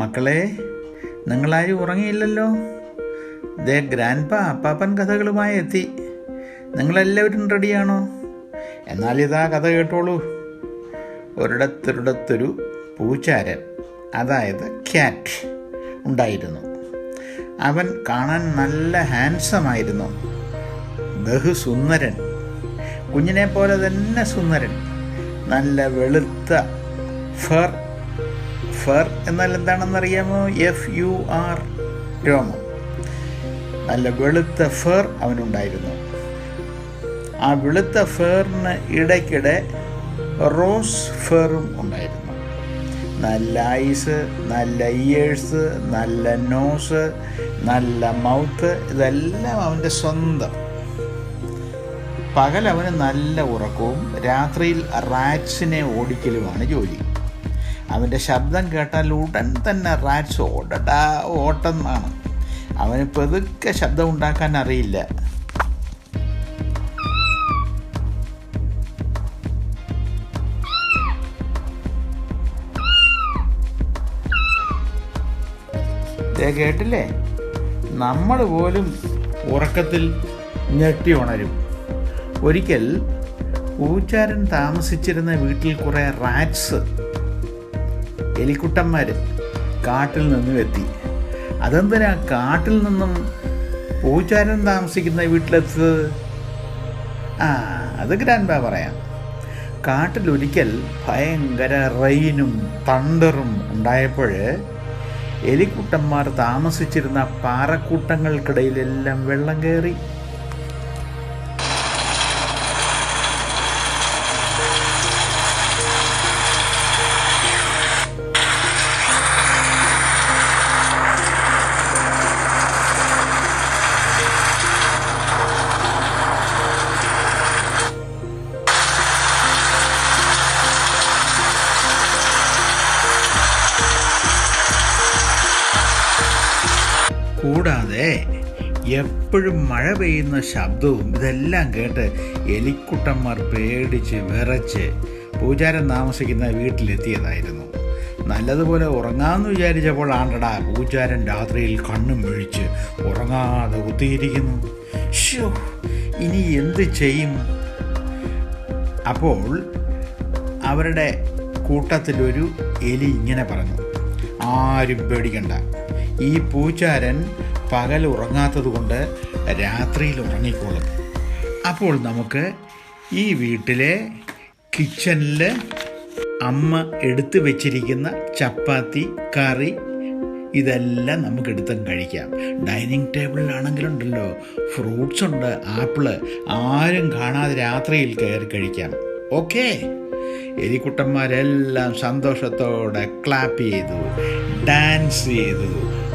മക്കളെ നിങ്ങളാരും ഉറങ്ങിയില്ലല്ലോ? ദേ ഗ്രാൻഡ് പാ അപ്പാപ്പൻ കഥകളുമായി എത്തി. നിങ്ങളെല്ലാവരും റെഡിയാണോ? എന്നാൽ ഇതാ കഥ കേട്ടോളൂ. ഒരിടത്തൊരിടത്തൊരു പൂച്ചാരൻ അതായത് ക്യാറ്റ് ഉണ്ടായിരുന്നു. അവൻ കാണാൻ നല്ല ഹാൻസമായിരുന്നു. ബഹുസുന്ദരൻ കുഞ്ഞിനെ പോലെ തന്നെ സുന്ദരൻ നല്ല വെളുത്ത ഫർ ഫർ എന്നാൽ എന്താണെന്നറിയാമോ? എഫ് യു ആർ രോമം. നല്ല വെളുത്ത ഫർ അവനുണ്ടായിരുന്നു. ആ വെളുത്ത ഫേറിന് ഇടയ്ക്കിടെ റോസ് ഫേറും ഉണ്ടായിരുന്നു. നല്ല ഐസ് നല്ല ഇയേഴ്സ് നല്ല നോസ് നല്ല മൗത്ത് ഇതെല്ലാം അവന്റെ സ്വന്തം. പകൽ നല്ല ഉറക്കവും രാത്രിയിൽ റാറ്റ്സിനെ ഓടിക്കലുമാണ് ജോലി. അവന്റെ ശബ്ദം കേട്ടാൽ ഉടൻ തന്നെ റാറ്റ്സ് ഓടടാ ഓട്ടെന്നാണ്. അവന് പെതുക്കെ ശബ്ദം ഉണ്ടാക്കാൻ അറിയില്ല കേട്ടില്ലേ? നമ്മൾ പോലും ഉറക്കത്തിൽ ഞെട്ടി ഉണരും. ഒരിക്കൽ പൂച്ചാരൻ താമസിച്ചിരുന്ന വീട്ടിൽ കുറേ റാറ്റ്സ് എലിക്കുട്ടന്മാർ കാട്ടിൽ നിന്നും എത്തി. അതെന്തിനാ കാട്ടിൽ നിന്നും പൂച്ചാരൻ താമസിക്കുന്ന വീട്ടിലെത്തത് ആ അത് ഗ്രാൻഡ് പറയാം. കാട്ടിലൊരിക്കൽ ഭയങ്കര റെയിനും തണ്ടറും ഉണ്ടായപ്പോൾ എലിക്കുട്ടന്മാർ താമസിച്ചിരുന്ന പാറക്കൂട്ടങ്ങൾക്കിടയിലെല്ലാം വെള്ളം കയറി. കൂടാതെ എപ്പോഴും മഴ പെയ്യുന്ന ശബ്ദവും ഇതെല്ലാം കേട്ട് എലിക്കുട്ടന്മാർ പേടിച്ച് വിറച്ച് പൂജാരൻ താമസിക്കുന്ന വീട്ടിലെത്തിയതായിരുന്നു. നല്ലതുപോലെ ഉറങ്ങാമെന്ന് വിചാരിച്ചപ്പോൾ ആണ്ടടാ പൂജാരൻ രാത്രിയിൽ കണ്ണും വീഴിച്ച് ഉറങ്ങാതെ കുത്തിയിരിക്കുന്നു. ഷോ ഇനി എന്ത് ചെയ്യും? അപ്പോൾ അവരുടെ കൂട്ടത്തിലൊരു എലി ഇങ്ങനെ പറഞ്ഞു ആരും പേടിക്കണ്ട. ഈ പൂച്ചാരൻ പകൽ ഉറങ്ങാത്തത് കൊണ്ട് രാത്രിയിൽ ഉറങ്ങിക്കോളും. അപ്പോൾ നമുക്ക് ഈ വീട്ടിലെ കിച്ചണിൽ അമ്മ എടുത്തു വെച്ചിരിക്കുന്ന ചപ്പാത്തി കറി ഇതെല്ലാം നമുക്ക് എടുത്തും കഴിക്കാം. ഡൈനിങ് ടേബിളിലാണെങ്കിലുണ്ടല്ലോ ഫ്രൂട്ട്സ് ഉണ്ട് ആപ്പിൾ ആരും കാണാതെ രാത്രിയിൽ കയറി കഴിക്കാം. ഓക്കേ? എലിക്കുട്ടന്മാരെല്ലാം സന്തോഷത്തോടെ ക്ലാപ്പ് ചെയ്തു ഡാൻസ് ചെയ്തു.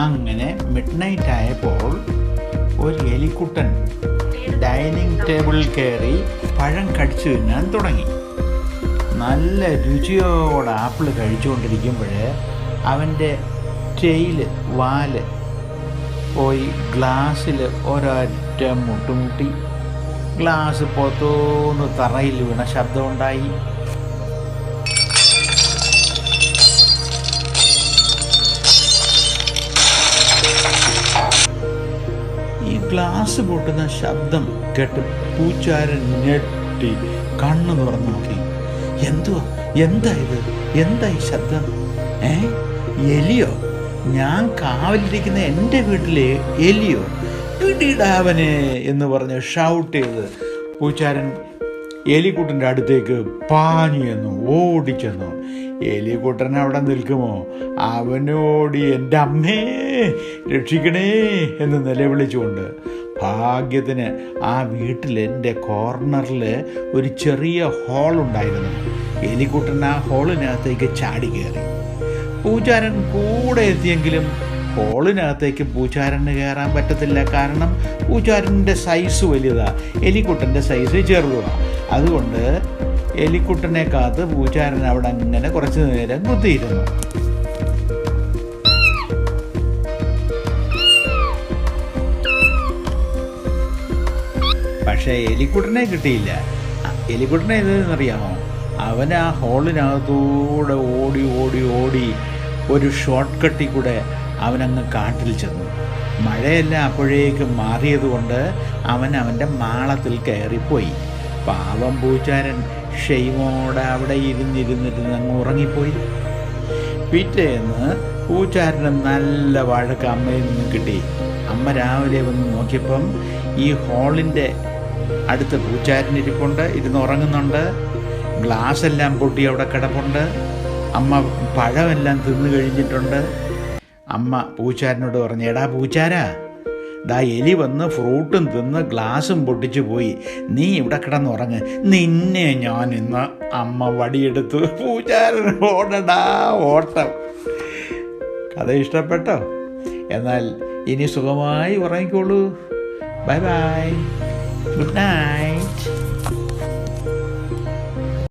അങ്ങനെ മിഡ് നൈറ്റ് ആയപ്പോൾ ഒരു എലിക്കുട്ടൻ ഡൈനിങ് ടേബിളിൽ കയറി പഴം കടിച്ചു തിന്നാൻ തുടങ്ങി. നല്ല രുചിയോടെ ആപ്പിൾ കഴിച്ചുകൊണ്ടിരിക്കുമ്പോൾ അവന്റെ ടെയിൽ വാൽ പോയി ഗ്ലാസ്സിൽ ഒരൊറ്റ മുട്ടുമുട്ടി. ഗ്ലാസ് പുറത്തുനിന്ന് തറയിൽ വീണ ശബ്ദമുണ്ടായി. ഗ്ലാസ് പൊട്ടുന്ന ശബ്ദം കേട്ട് പൂച്ചാരൻ ഞെട്ടി കണ്ണു തുറന്നു നോക്കി എന്തുവാ? എന്താ ഇത്? എന്താ ഈ ശബ്ദം? ഏ? എലിയോ? ഞാൻ കാവലിരിക്കുന്ന എന്റെ വീട്ടിലെ എലിയോ? പിടിയിടാവനെ എന്ന് പറഞ്ഞ് ഷൗട്ട് ചെയ്ത് പൂച്ചാരൻ എലിക്കുട്ടന്റെ അടുത്തേക്ക് പാഞ്ഞു ചെന്നു ഓടിച്ചെന്നു. എലിക്കുട്ടൻ അവിടെ നിൽക്കുമോ? അവനോടി എന്റെ അമ്മേ രക്ഷിക്കണേ എന്ന് നിലവിളിച്ചുകൊണ്ട്. ഭാഗ്യത്തിന് ആ വീട്ടിൽ എന്റെ കോർണറിൽ ഒരു ചെറിയ ഹോൾ ഉണ്ടായിരുന്നു. എലിക്കുട്ടൻ ആ ഹോളിനകത്തേക്ക് ചാടി കയറി. പൂജാരൻ കൂടെ എത്തിയെങ്കിലും ഹോളിനകത്തേക്ക് പൂച്ചാരന് കയറാൻ പറ്റത്തില്ല. കാരണം പൂച്ചാരന്റെ സൈസ് വലുതാണ് എലിക്കുട്ടന്റെ സൈസ് ചെറുതാണ് അതുകൊണ്ട് എലിക്കുട്ടനെ കാത്ത് പൂച്ചാരൻ അവിടെ അങ്ങനെ കുറച്ച് നേരം കുത്തിയിരുന്നു. പക്ഷേ എലിക്കുട്ടനെ കിട്ടിയില്ല. എലിക്കുട്ടനെ എന്തെന്നറിയാമോ അവൻ ആ ഹോളിനകത്തൂടെ ഓടി ഓടി ഓടി ഒരു ഷോർട്ട് കട്ടിൽ കൂടെ അവനങ്ങ് കാട്ടിൽ ചെന്നു. മഴയെല്ലാം അപ്പോഴേക്കും മാറിയതുകൊണ്ട് അവൻ അവന്റെ മാളത്തിൽ കയറിപ്പോയി. പാവം പൂച്ചാരൻ ക്ഷെയ്മോടെ അവിടെ ഇരുന്നിരുന്നിരുന്ന് അങ്ങ് ഉറങ്ങിപ്പോയി. പിറ്റേന്ന് പൂച്ചാരന് നല്ല വഴക്ക് അമ്മയിൽ നിന്ന് കിട്ടി. അമ്മ രാവിലെ വന്ന് നോക്കിയപ്പം ഈ ഹോളിന്റെ അടുത്ത് പൂച്ചാരൻ ഇരിപ്പുണ്ട് ഇരുന്ന് ഉറങ്ങുന്നുണ്ട്. ഗ്ലാസ് എല്ലാം പൊട്ടി അവിടെ കിടപ്പുണ്ട്. അമ്മ പഴമെല്ലാം തിന്നു കഴിഞ്ഞിട്ടുണ്ട്. അമ്മ പൂച്ചാരനോട് പറഞ്ഞു എടാ പൂച്ചാരാ ദാ എലി വന്ന് ഫ്രൂട്ടും തിന്ന് ഗ്ലാസും പൊട്ടിച്ചു പോയി. നീ ഇവിടെ കിടന്ന് ഉറങ്ങ്. നിന്നെ ഞാൻ ഇന്ന് അമ്മ വടിയെടുത്തു പൂച്ചാരൻ ഓടടാ ഓട്ടം. കഥ ഇഷ്ടപ്പെട്ടോ? എന്നാൽ ഇനി സുഖമായി ഉറങ്ങിക്കോളൂ. Bye bye. Good night.